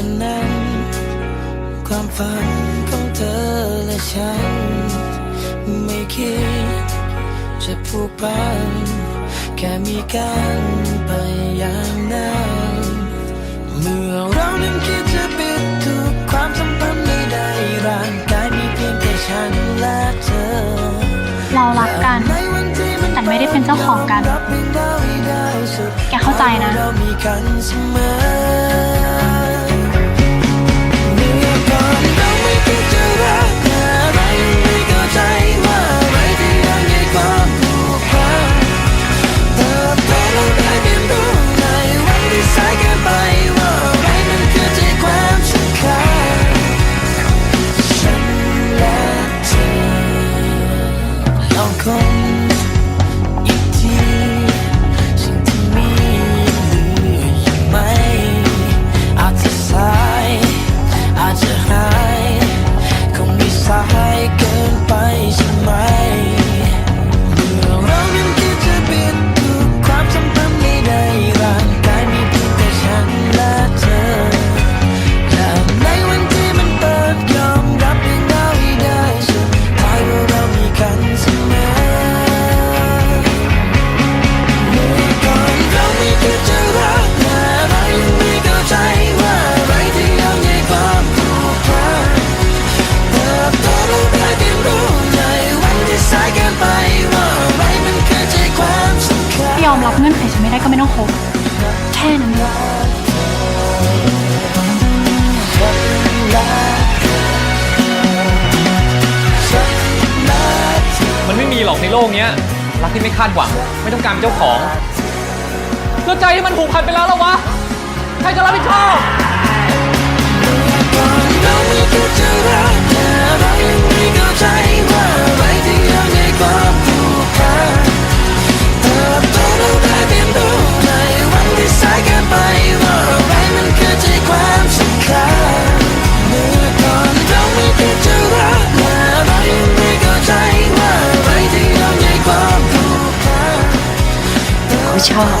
ันนั้น ความฝันของเธอและฉัน ไม่คิดจะผูกพัน แค่มีกันไปอย่างนั้นเมื่อเรานั้นคิดจะปิดทุกความสัมพันธ์ได้ร่างกายมีเพียงแค่ฉันและเธอเรารักกัน แต่ไม่ได้เป็นเจ้าของกัน แกเข้าใจนะ ค่นั้นมันไม่มีหรอกในโลกเนี้ย รักที่ไม่คาดหวัง ไม่ต้องการเจ้าของแล้วใจที่มันผูกพันไปแล้วหรอวะ ใครจะรับผิดชอบ็ชอบ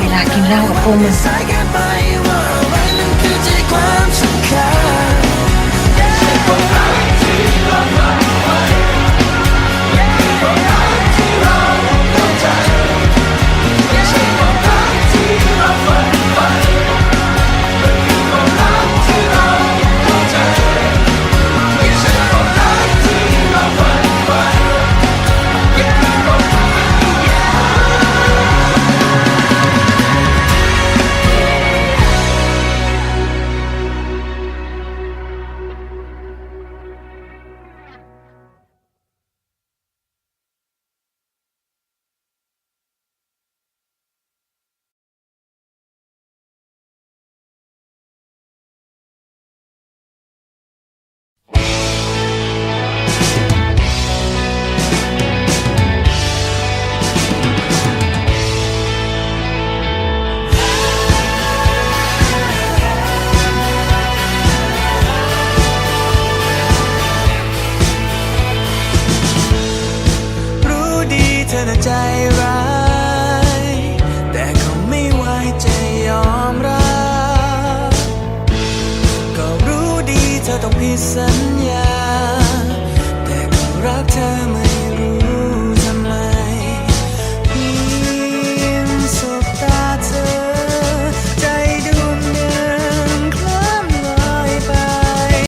เวลากินเหล้ากับพวกมึง อน่ใจร้าย แต่ก็ไม่ไหวใจยอมรับ ก็รู้ดีเธอต้องผิดสัญญา